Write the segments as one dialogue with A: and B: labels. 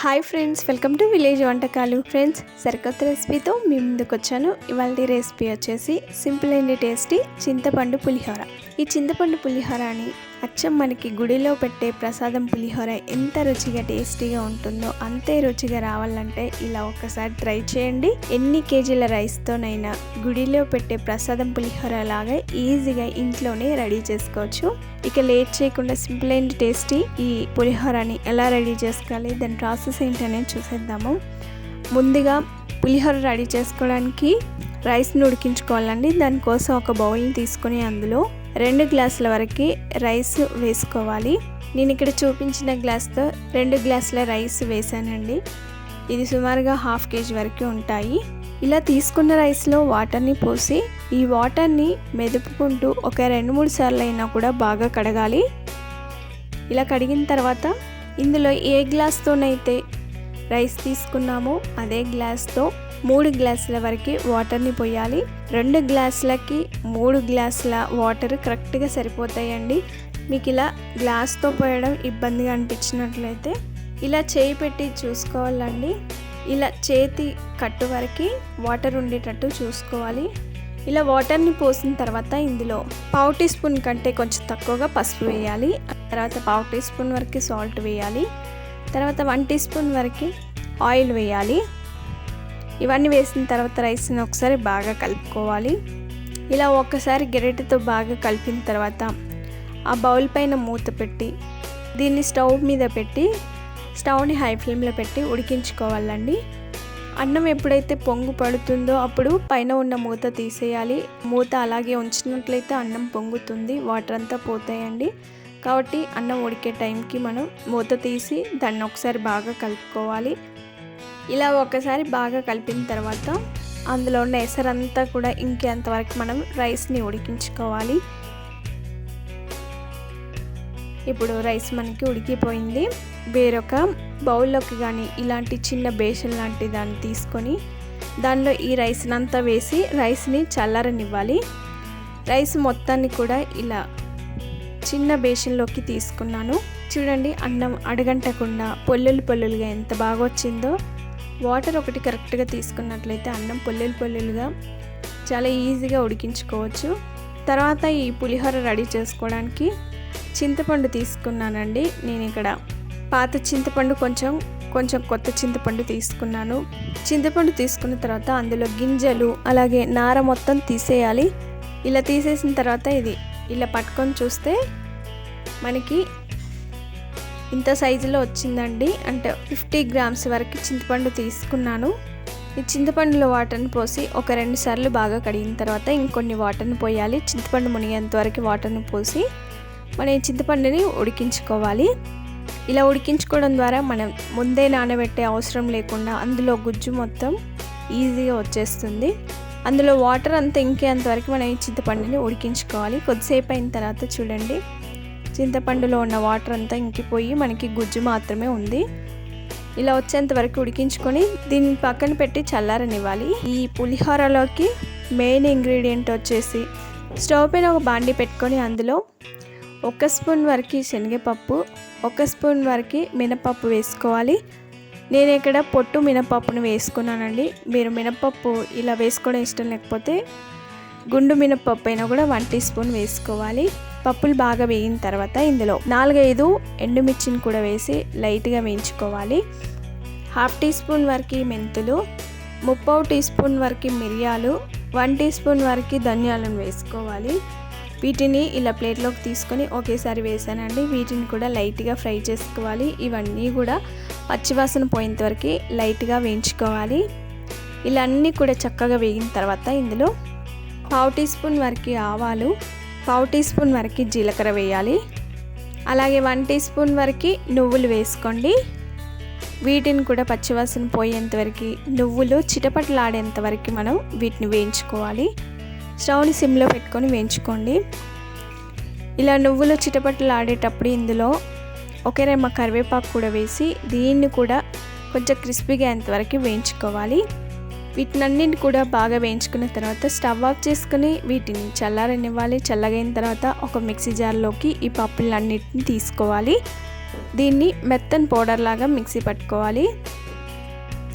A: Hi friends welcome to village వంటకాలు. Friends సరికొత్త రెసిపీతో మీ ముందుకు వచ్చాను. ఇవాళ రెసిపీ వచ్చేసి సింపుల్ అండ్ టేస్టీ చింతపండు పులిహోర. ఈ చింతపండు పులిహోరని అచ్చం మనకి గుడిలో పెట్టే ప్రసాదం పులిహోర ఎంత రుచిగా టేస్టీగా ఉంటుందో అంతే రుచిగా రావాలంటే ఇలా ఒకసారి ట్రై చేయండి. ఎన్ని కేజీల రైస్తోనైనా గుడిలో పెట్టే ప్రసాదం పులిహోర లాగా ఈజీగా ఇంట్లోనే రెడీ చేసుకోవచ్చు. ఇక లేట్ చేయకుండా సింపుల్ అండ్ టేస్టీ ఈ పులిహోరని ఎలా రెడీ చేసుకోవాలి దాని ప్రాసెస్ ఏంటనేది చూసేద్దాము. ముందుగా పులిహోర రెడీ చేసుకోవడానికి రైస్ని ఉడికించుకోవాలండి. దానికోసం ఒక బౌల్ని తీసుకొని అందులో రెండు గ్లాసుల వరకు రైస్ వేసుకోవాలి. నేను ఇక్కడ చూపించిన గ్లాస్తో రెండు గ్లాసుల రైస్ వేసానండి. ఇది సుమారుగా హాఫ్ కేజీ వరకు ఉంటాయి. ఇలా తీసుకున్న రైస్లో వాటర్ని పోసి ఈ వాటర్ని మెదుపుకుంటూ ఒక రెండు మూడు సార్లు అయినా కూడా బాగా కడగాలి. ఇలా కడిగిన తర్వాత ఇందులో ఏ గ్లాస్తోనైతే రైస్ తీసుకున్నామో అదే గ్లాస్తో మూడు గ్లాసుల వరకు వాటర్ని పోయాలి. రెండు గ్లాసులకి మూడు గ్లాసుల వాటర్ కరెక్ట్గా సరిపోతాయండి. మీకు ఇలా గ్లాస్తో పోయడం ఇబ్బందిగా అనిపించినట్లయితే ఇలా చేయి పెట్టి చూసుకోవాలండి. ఇలా చేతి కట్టు వరకు వాటర్ ఉండేటట్టు చూసుకోవాలి. ఇలా వాటర్ని పోసిన తర్వాత ఇందులో పావు టీ స్పూన్ కంటే కొంచెం తక్కువగా పసుపు వేయాలి. తర్వాత పావు టీ స్పూన్ వరకు సాల్ట్ వేయాలి. తర్వాత వన్ టీ స్పూన్ వరకు ఆయిల్ వేయాలి. ఇవన్నీ వేసిన తర్వాత రైస్ని ఒకసారి బాగా కలుపుకోవాలి. ఇలా ఒక్కసారి గెరెటతో బాగా కలిపిన తర్వాత ఆ బౌల్ పైన మూత పెట్టి దీన్ని స్టవ్ మీద పెట్టి స్టవ్ని హై ఫ్లేమ్లో పెట్టి ఉడికించుకోవాలండి. అన్నం ఎప్పుడైతే పొంగు పడుతుందో అప్పుడు పైన ఉన్న మూత తీసేయాలి. మూత అలాగే ఉంచినట్లయితే అన్నం పొంగుతుంది వాటర్ అంతా పోతాయండి. కాబట్టి అన్నం ఉడికే టైంకి మనం మూత తీసి దాన్ని ఒకసారి బాగా కలుపుకోవాలి. ఇలా ఒకసారి బాగా కలిపిన తర్వాత అందులో ఉన్న ఎసరంతా కూడా ఇంకేంతవరకు మనం రైస్ని ఉడికించుకోవాలి. ఇప్పుడు రైస్ మనకి ఉడికిపోయింది. వేరొక బౌల్లోకి కానీ ఇలాంటి చిన్న బేషన్ లాంటి దాన్ని తీసుకొని దానిలో ఈ రైస్ని అంతా వేసి రైస్ని చల్లారనివ్వాలి. రైస్ మొత్తాన్ని కూడా ఇలా చిన్న బేషన్లోకి తీసుకున్నాను. చూడండి అన్నం అడగంటకుండా పొల్లులు పొల్లులుగా ఎంత బాగా వచ్చిందో వాటర్ ఒకటి కరెక్ట్గా తీసుకున్నట్లయితే అన్నం పొల్లెలు పొల్లెలుగా చాలా ఈజీగా ఉడికించుకోవచ్చు. తర్వాత ఈ పులిహోర రెడీ చేసుకోవడానికి చింతపండు తీసుకున్నానండి. నేను ఇక్కడ పాత చింతపండు కొంచెం కొంచెం కొత్త చింతపండు తీసుకున్నాను. చింతపండు తీసుకున్న తర్వాత అందులో గింజలు అలాగే నార మొత్తం తీసేయాలి. ఇలా తీసేసిన తర్వాత ఇది ఇలా పట్టుకొని చూస్తే మనకి ఇంత సైజులో వచ్చిందండి. అంటే ఫిఫ్టీ గ్రామ్స్ వరకు చింతపండు తీసుకున్నాను. ఈ చింతపండులో వాటర్ని పోసి ఒక రెండు సార్లు బాగా కడిగిన తర్వాత ఇంకొన్ని వాటర్ని పోయాలి. చింతపండు మునిగేంత వరకు వాటర్ని పోసి మనం ఈ చింతపండుని ఉడికించుకోవాలి. ఇలా ఉడికించుకోవడం ద్వారా మనం ముందే నానబెట్టే అవసరం లేకుండా అందులో గుజ్జు మొత్తం ఈజీగా వచ్చేస్తుంది. అందులో వాటర్ అంతా ఇంకేంత వరకు మనం ఈ చింతపండుని ఉడికించుకోవాలి. కొద్దిసేపు అయిన తర్వాత చూడండి. చింతపండులో ఉన్న వాటర్ అంతా ఇంకిపోయి మనకి గుజ్జు మాత్రమే ఉంది. ఇలా వచ్చేంత వరకు ఉడికించుకొని దీన్ని పక్కన పెట్టి చల్లారనివ్వాలి. ఈ పులిహోరలోకి మెయిన్ ఇంగ్రీడియంట్ వచ్చేసి స్టవ్ పైన ఒక బాండి పెట్టుకొని అందులో ఒక స్పూన్ వరకు శనగపప్పు ఒక స్పూన్ వరకు మినపప్పు వేసుకోవాలి. నేను ఇక్కడ పొట్టు మినపప్పును వేసుకున్నానండి. మీరు మినపప్పు ఇలా వేసుకోవడం ఇష్టం లేకపోతే గుండు మినపప్పు అయినా కూడా వన్ టీ స్పూన్ వేసుకోవాలి. పప్పులు బాగా వేగిన తర్వాత ఇందులో నాలుగైదు ఎండుమిర్చిని కూడా వేసి లైట్గా వేయించుకోవాలి. హాఫ్ టీ స్పూన్ వరకు మెంతులు ముప్పావు టీ స్పూన్ వరకు మిరియాలు వన్ టీ స్పూన్ వరకు ధనియాలను వేసుకోవాలి. వీటిని ఇలా ప్లేట్లోకి తీసుకొని ఒకేసారి వేసానండి. వీటిని కూడా లైట్గా ఫ్రై చేసుకోవాలి. ఇవన్నీ కూడా పచ్చివాసన పోయేంత వరకు లైట్గా వేయించుకోవాలి. ఇలా అన్నీ కూడా చక్కగా వేగిన తర్వాత ఇందులో పావు టీ స్పూన్ వరకు ఆవాలు పావు టీ స్పూన్ వరకు జీలకర్ర వేయాలి. అలాగే వన్ టీ స్పూన్ వరకు నువ్వులు వేసుకోండి. వీటిని కూడా పచ్చివాసన పోయేంత వరకు నువ్వులు చిటపటలాడేంత వరకు మనం వీటిని వేయించుకోవాలి. స్టవ్ని సిమ్లో పెట్టుకొని వేయించుకోండి. ఇలా నువ్వులు చిటపటలాడేటప్పుడు ఇందులో ఒకే రెమ్మ కరివేపాకు కూడా వేసి దీన్ని కూడా కొంచెం క్రిస్పీగా అయ్యేంతవరకు వేయించుకోవాలి. వీటినన్నింటి కూడా బాగా వేయించుకున్న తర్వాత స్టవ్ ఆఫ్ చేసుకుని వీటిని చల్లారనివ్వాలి. చల్లగైన తర్వాత ఒక మిక్సీ జార్లోకి ఈ పప్పులన్నిటిని తీసుకోవాలి. దీన్ని మెత్తని పౌడర్ లాగా మిక్సీ పట్టుకోవాలి.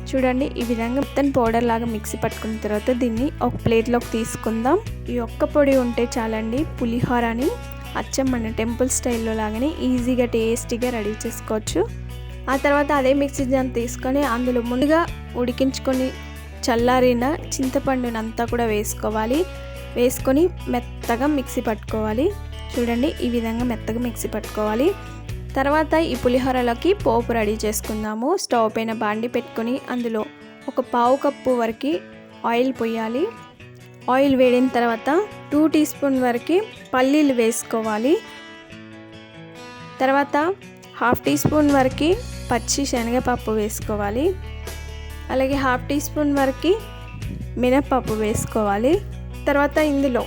A: చూడండి ఈ విధంగా మెత్తని పౌడర్ లాగా మిక్సీ పట్టుకున్న తర్వాత దీన్ని ఒక ప్లేట్లోకి తీసుకుందాం. ఈ ఒక్క పొడి ఉంటే చాలండి పులిహోరని అచ్చం మన టెంపుల్ స్టైల్లో లాగానే ఈజీగా టేస్టీగా రెడీ చేసుకోవచ్చు. ఆ తర్వాత అదే మిక్సీ జాన్ తీసుకొని అందులో ముందుగా ఉడికించుకొని చల్లారిన చింతపండునంతా కూడా వేసుకోవాలి. వేసుకొని మెత్తగా మిక్సీ పట్టుకోవాలి. చూడండి ఈ విధంగా మెత్తగా మిక్సీ పట్టుకోవాలి. తర్వాత ఈ పులిహోరలోకి పోపు రెడీ చేసుకుందాము. స్టవ్ పైన బాండి పెట్టుకొని అందులో ఒక పావు కప్పు వరకు ఆయిల్ పోయాలి. ఆయిల్ వేడిన తర్వాత టూ టీ స్పూన్ వరకు పల్లీలు వేసుకోవాలి. తర్వాత హాఫ్ టీ స్పూన్ వరకు పచ్చి శనగపప్పు వేసుకోవాలి. అలాగే హాఫ్ టీ స్పూన్ వరకు మినప్పప్పు వేసుకోవాలి. తర్వాత ఇందులో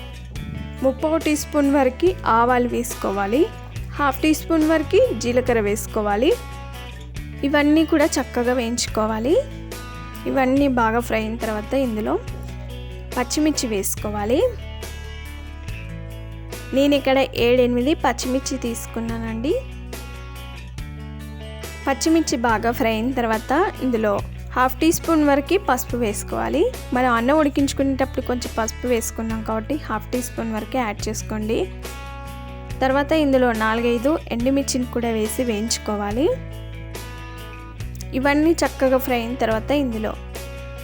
A: ముప్పై టీ స్పూన్ వరకు ఆవాలు వేసుకోవాలి. హాఫ్ టీ స్పూన్ వరకు జీలకర్ర వేసుకోవాలి. ఇవన్నీ కూడా చక్కగా వేయించుకోవాలి. ఇవన్నీ బాగా ఫ్రై అయిన తర్వాత ఇందులో పచ్చిమిర్చి వేసుకోవాలి. నేను ఇక్కడ ఏడెనిమిది పచ్చిమిర్చి తీసుకున్నానండి. పచ్చిమిర్చి బాగా ఫ్రై అయిన తర్వాత ఇందులో హాఫ్ టీ స్పూన్ వరకు పసుపు వేసుకోవాలి. మనం అన్నం ఉడికించుకునేటప్పుడు కొంచెం పసుపు వేసుకున్నాం కాబట్టి హాఫ్ టీ స్పూన్ వరకు యాడ్ చేసుకోండి. తర్వాత ఇందులో నాలుగైదు ఎండుమిర్చిని కూడా వేసి వేయించుకోవాలి. ఇవన్నీ చక్కగా ఫ్రై అయిన తర్వాత ఇందులో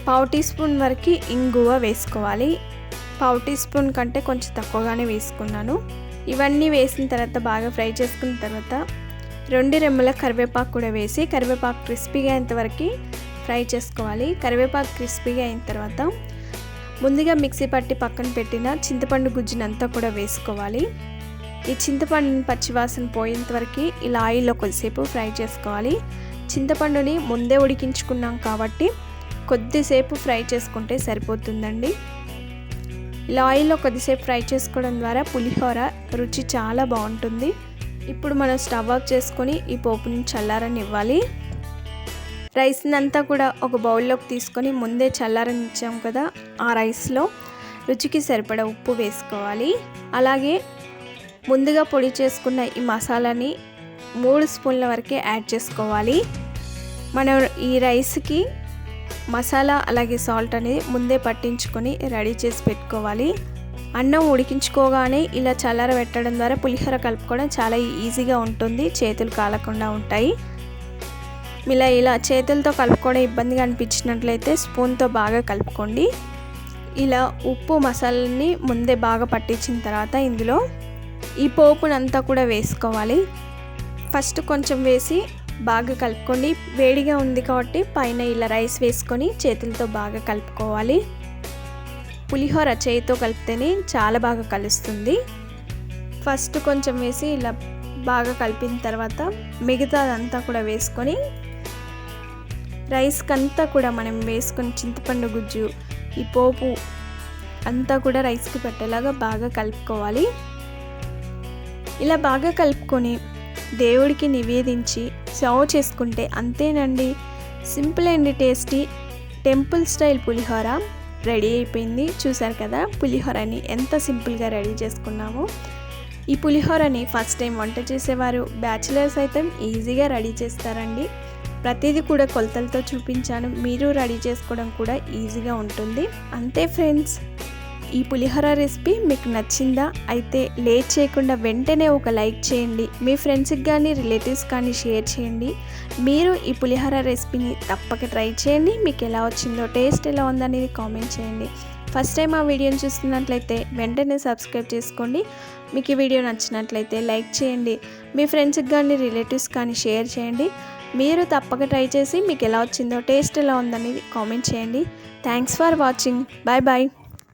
A: పావు టీ స్పూన్ వరకు ఇంగువ వేసుకోవాలి. పావు టీ స్పూన్ కంటే కొంచెం తక్కువగానే వేసుకున్నాను. ఇవన్నీ వేసిన తర్వాత బాగా ఫ్రై చేసుకున్న తర్వాత రెండు రెమ్మల కరివేపాకు కూడా వేసి కరివేపాకు క్రిస్పీగా అయ్యేంతవరకు ఫ్రై చేసుకోవాలి. కరివేపాకు క్రిస్పీగా అయిన తర్వాత ముందుగా మిక్సీ పట్టి పక్కన పెట్టిన చింతపండు గుజ్జునంతా కూడా వేసుకోవాలి. ఈ చింతపండు పచ్చివాసన పోయేంత వరకు ఇలా ఆయిల్లో కొద్దిసేపు ఫ్రై చేసుకోవాలి. చింతపండుని ముందే ఉడికించుకున్నాం కాబట్టి కొద్దిసేపు ఫ్రై చేసుకుంటే సరిపోతుందండి. ఇలా ఆయిల్లో కొద్దిసేపు ఫ్రై చేసుకోవడం ద్వారా పులిహోర రుచి చాలా బాగుంటుంది. ఇప్పుడు మనం స్టవ్ ఆఫ్ చేసుకొని ఈ పోపుని చల్లారని ఇవ్వాలి రైస్ని అంతా కూడా ఒక బౌల్లోకి తీసుకొని ముందే చల్లారించాం కదా ఆ రైస్లో. రుచికి సరిపడ ఉప్పు వేసుకోవాలి. అలాగే ముందుగా పొడి చేసుకున్న ఈ మసాలాని మూడు స్పూన్ల వరకే యాడ్ చేసుకోవాలి. మనం ఈ రైస్కి మసాలా అలాగే సాల్ట్ అనేది ముందే పట్టించుకొని రెడీ చేసి పెట్టుకోవాలి. అన్నం ఉడికించుకోగానే ఇలా చల్లార పెట్టడం ద్వారా పులిహోర కలుపుకోవడం చాలా ఈజీగా ఉంటుంది. చేతులు కాలకుండా ఉంటాయి. ఇలా ఇలా చేతులతో కలుపుకోవడం ఇబ్బందిగా అనిపించినట్లయితే స్పూన్తో బాగా కలుపుకోండి. ఇలా ఉప్పు మసాలాని ముందే బాగా పట్టించిన తర్వాత ఇందులో ఈ పోపునంతా కూడా వేసుకోవాలి. ఫస్ట్ కొంచెం వేసి బాగా కలుపుకోండి. వేడిగా ఉంది కాబట్టి పైన ఇలా రైస్ వేసుకొని చేతులతో బాగా కలుపుకోవాలి. పులిహోర చేయితో కలిపితేనే చాలా బాగా కలుస్తుంది. ఫస్ట్ కొంచెం వేసి ఇలా బాగా కలిపిన తర్వాత మిగతాదంతా కూడా వేసుకొని రైస్కి అంతా కూడా మనం వేసుకొని చింతపండు గుజ్జు ఈ పోపు అంతా కూడా రైస్కి పెట్టేలాగా బాగా కలుపుకోవాలి. ఇలా బాగా కలుపుకొని దేవుడికి నివేదించి సర్వ్ చేసుకుంటే అంతేనండి. Simple and tasty temple style pulihora ready అయిపోయింది. చూసారు కదా పులిహోరని ఎంత సింపుల్గా రెడీ చేసుకున్నామో. ఈ పులిహోరని ఫస్ట్ టైం వంట చేసేవారు. బ్యాచిలర్స్ అయితే ఈజీగా రెడీ చేస్తారండి. ప్రతిదీ కూడా కొలతలతో చూపించాను. మీరు రెడీ చేసుకోవడం కూడా ఈజీగా ఉంటుంది. అంతే ఫ్రెండ్స్ ఈ పులిహోర రెసిపీ మీకు నచ్చిందా? అయితే లేట్ చేయకుండా వెంటనే ఒక లైక్ చేయండి. మీ ఫ్రెండ్స్కి కానీ రిలేటివ్స్ కానీ షేర్ చేయండి. మీరు ఈ పులిహోర రెసిపీని తప్పక ట్రై చేయండి. మీకు ఎలా వచ్చిందో టేస్ట్ ఎలా ఉందనేది కామెంట్ చేయండి. ఫస్ట్ టైం ఆ వీడియోని చూస్తున్నట్లయితే వెంటనే సబ్స్క్రైబ్ చేసుకోండి. మీకు ఈ వీడియో నచ్చినట్లయితే లైక్ చేయండి. మీ ఫ్రెండ్స్కి కానీ రిలేటివ్స్ కానీ షేర్ చేయండి. మీరు తప్పక ట్రై చేసి మీకు ఎలా వచ్చిందో టేస్ట్ ఎలా ఉందనేది కామెంట్ చేయండి. Thanks for watching bye bye